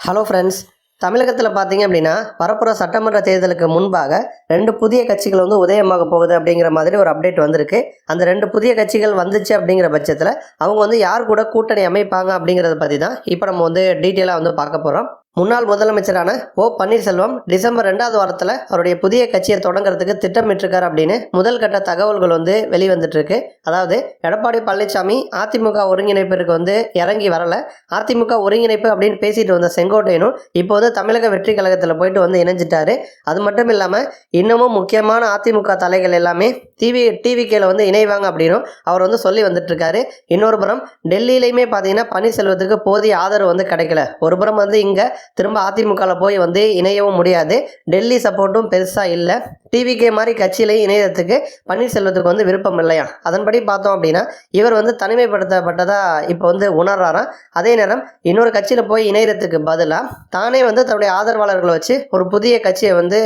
Hello friends தமிழகத்தில் பார்த்தீங்க அப்படின்னா வரப்புற சட்டமன்ற தேர்தலுக்கு முன்பாக ரெண்டு புதிய கட்சிகள் வந்து உதயமாக போகுது அப்படிங்கிற மாதிரி ஒரு அப்டேட் வந்திருக்கு. அந்த ரெண்டு புதிய கட்சிகள் வந்துச்சு அப்படிங்கிற பட்சத்தில் அவங்க வந்து யார் கூட கூட்டணி அமைப்பாங்க அப்படிங்கிறத பற்றி தான் இப்போ நம்ம வந்து டீட்டெயிலாக வந்து பார்க்க போகிறோம் முன்னாள் முதலமைச்சரான ஓ பன்னீர்செல்வம் டிசம்பர் ரெண்டாவது வாரத்தில் அவருடைய புதிய கட்சியை தொடங்குறதுக்கு திட்டமிட்டிருக்கார் அப்படின்னு முதல் கட்ட தகவல்கள் வந்து வெளிவந்துட்டு இருக்கு அதாவது எடப்பாடி பழனிசாமி அதிமுக ஒருங்கிணைப்பிற்கு வந்து இறங்கி வரல. அதிமுக ஒருங்கிணைப்பு அப்படின்னு பேசிட்டு வந்த செங்கோட்டையனும் இப்போ வந்து தமிழக வெற்றி கழகத்தில் போயிட்டு வந்து இணைஞ்சிட்டாரு. அது மட்டும் இல்லாமல் இன்னமும் முக்கியமான அதிமுக தலைகள் எல்லாமே டிவி டிவிகேல வந்து இணைவாங்க அப்படின்னும் அவர் வந்து சொல்லி வந்துட்டு இருக்காரு இன்னொரு புறம் டெல்லியிலையுமே பார்த்தீங்கன்னா பன்னீர்செல்வத்துக்கு போதிய ஆதரவு வந்து கிடைக்கல. ஒரு புறம் வந்து இங்கே திரும்ப அதிமுகவில் போய் வந்து இணையவும் முடியாது. டெல்லி சப்போர்ட்டும் பெருசாக இல்லை. டிவிகே மாதிரி கட்சியிலையும் இணையத்துக்கு பன்னீர்செல்வத்துக்கு வந்து விருப்பம் இல்லையா? அதன்படி பார்த்தோம் அப்படின்னா இவர் வந்து தனிமைப்படுத்தப்பட்டதாக இப்போ வந்து உணர்றாராம் அதே நேரம் இன்னொரு கட்சியில் போய் இணையறதுக்கு பதிலாக தானே வந்து தன்னுடைய ஆதரவாளர்களை வச்சு ஒரு புதிய கட்சியை வந்து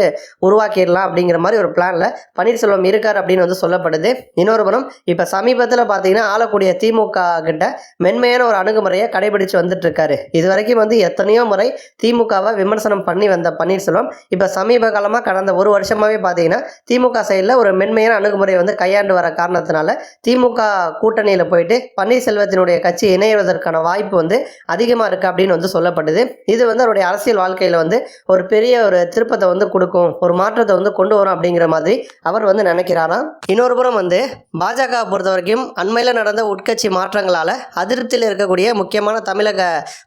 உருவாக்கிடலாம் அப்படிங்கிற மாதிரி ஒரு பிளானில் பன்னீர்செல்வம் இருக்கார் அப்படின்னு வந்து சொல்லப்படுது. இன்னொரு புறம் இப்போ சமீபத்தில் பார்த்தீங்கன்னா ஆளக்கூடிய திமுக கிட்ட மென்மையான ஒரு அணுகுமுறையை கடைபிடிச்சு வந்துட்டு இருக்காரு. இது வரைக்கும் வந்து எத்தனையோ முறை திமுகவை விமர்சனம் பண்ணி வந்த பன்னீர்செல்வம் இப்போ சமீப காலமாக கடந்த ஒரு வருஷமாகவே பார்த்தீங்கன்னா திமுக சைடில் ஒரு மென்மையான அணுகுமுறை வந்து கையாண்டு வர காரணத்தினால திமுக கூட்டணியில் போயிட்டு பன்னீர்செல்வத்தினுடைய கட்சி இணைவதற்கான வாய்ப்பு வந்து அதிகமாக இருக்குது அப்படின்னு வந்து சொல்லப்படுது. இது வந்து அவருடைய அரசியல் வாழ்க்கையில் வந்து ஒரு பெரிய ஒரு திருப்பத்தை வந்து கொடுக்கும் ஒரு மாற்றத்தை வந்து கொண்டு வரும் அப்படிங்கிற மாதிரி அவர் வந்து நினைக்கிறாராம் இன்னொரு புறம் வந்து பாஜக பொறுத்த வரைக்கும் அண்மையில் நடந்த உட்கட்சி மாற்றங்களால் அதிருப்தியில் இருக்கக்கூடிய முக்கியமான தமிழக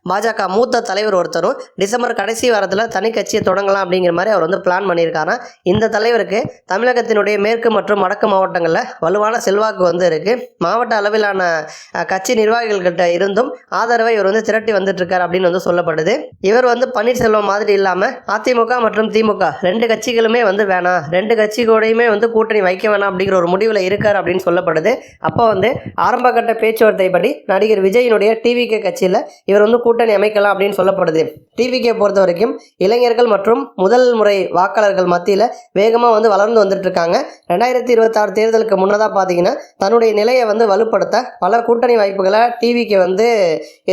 பாஜக மூத்த தலைவர் ஒருத்தரும் டிசம்பர் கடைசி வாரத்தில் தனி கட்சியை தொடங்கலாம் அப்படிங்கிற மாதிரி அவர் வந்து பிளான் பண்ணியிருக்காராம் இந்த தலைவருக்கு தமிழகத்தினுடைய மேற்கு மற்றும் வடக்கு மாவட்டங்களில் வலுவான செல்வாக்கு வந்து இருக்குது மாவட்ட அளவிலான கட்சி நிர்வாகிகள்கிட்ட இருந்தும் ஆதரவை இவர் வந்து திரட்டி வந்துட்டு இருக்கார் அப்படின்னு வந்து சொல்லப்படுது. இவர் வந்து பன்னீர்செல்வம் மாதிரி இல்லாமல் அதிமுக மற்றும் திமுக ரெண்டு கட்சிகளுமே வந்து வேணாம். ரெண்டு கட்சி கூடயுமே வந்து கூட்டணி வைக்க வேணாம் அப்படிங்கிற ஒரு முடிவில் இருக்கார் அப்படின்னு சொல்லப்படுது. அப்போ வந்து ஆரம்ப கட்ட பேச்சுவார்த்தை படி நடிகர் விஜயினுடைய டிவிகே கட்சியில் இவர் வந்து கூட்டணி அமைக்கலாம் அப்படின்னு சொல்லப்படுது. டிவிகே பொறுத்த வரைக்கும் இளைஞர்கள் மற்றும் முதல் முறை வாக்காளர்கள் மத்தியில் வேகமாக வந்து வளர்ந்து வந்துட்டுருக்காங்க. ரெண்டாயிரத்தி இருபத்தாறு தேர்தலுக்கு முன்னதாக பார்த்தீங்கன்னா தன்னுடைய நிலையை வந்து வலுப்படுத்த பல கூட்டணி வாய்ப்புகளை டிவிக்கு வந்து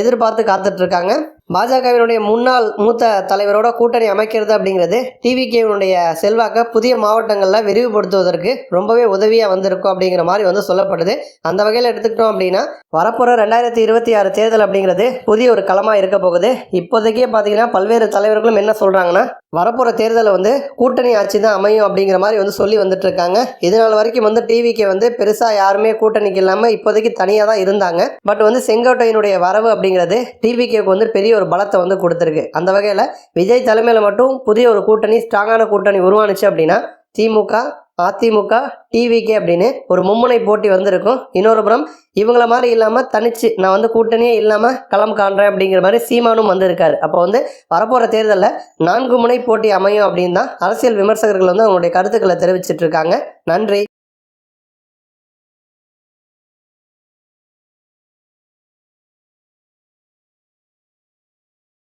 எதிர்பார்த்து காத்துட்ருக்காங்க பாஜகவினுடைய முன்னாள் மூத்த தலைவரோட கூட்டணி அமைக்கிறது அப்படிங்கிறது டிவிகேவினுடைய செல்வாக்கை புதிய மாவட்டங்களில் விரிவுபடுத்துவதற்கு ரொம்பவே உதவியாக வந்திருக்கும் அப்படிங்கிற மாதிரி வந்து சொல்லப்படுது. அந்த வகையில் எடுத்துக்கிட்டோம் அப்படின்னா வரப்போகிற ரெண்டாயிரத்தி இருபத்தி ஆறு தேர்தல் அப்படிங்கிறது புதிய ஒரு களமாக இருக்க போகுது. இப்போதைக்கே பார்த்தீங்கன்னா பல்வேறு தலைவர்களும் என்ன சொல்கிறாங்கன்னா வரப்போகிற தேர்தலில் வந்து கூட்டணி ஆட்சி தான் அமையும் அப்படிங்கிற மாதிரி வந்து சொல்லி வந்துட்டு இருக்காங்க இதனால் வரைக்கும் வந்து டிவிக்கு வந்து பெருசாக யாருமே கூட்டணிக்கு இல்லாமல் இப்போதைக்கு தனியாக தான் இருந்தாங்க. பட் வந்து செங்கோட்டையினுடைய வரவு அப்படிங்கிறது டிவிகேக்கு வந்து பெரிய ஒரு பலத்தை வந்து கொடுத்துருக்கு. அந்த வகையில் விஜய் தலைமையில் மட்டும் புதிய ஒரு கூட்டணி ஸ்ட்ராங்கான கூட்டணி உருவானுச்சு அப்படின்னா திமுக அதிமுக டிவிகே அப்படின்னு ஒரு மும்முனை போட்டி வந்திருக்கும். இன்னொரு புறம் இவங்கள மாதிரி இல்லாமல் தனிச்சு நான் வந்து கூட்டணியே இல்லாமல் களம் காண்றேன் அப்படிங்கிற மாதிரி சீமானும் வந்திருக்காரு. அப்போ வந்து வரப்போகிற தேர்தலில் நான்கு முனை போட்டி அமையும் அப்படின்னு தான் அரசியல் விமர்சகர்கள் வந்து அவங்களுடைய கருத்துக்களை தெரிவிச்சிட்டு இருக்காங்க. நன்றி.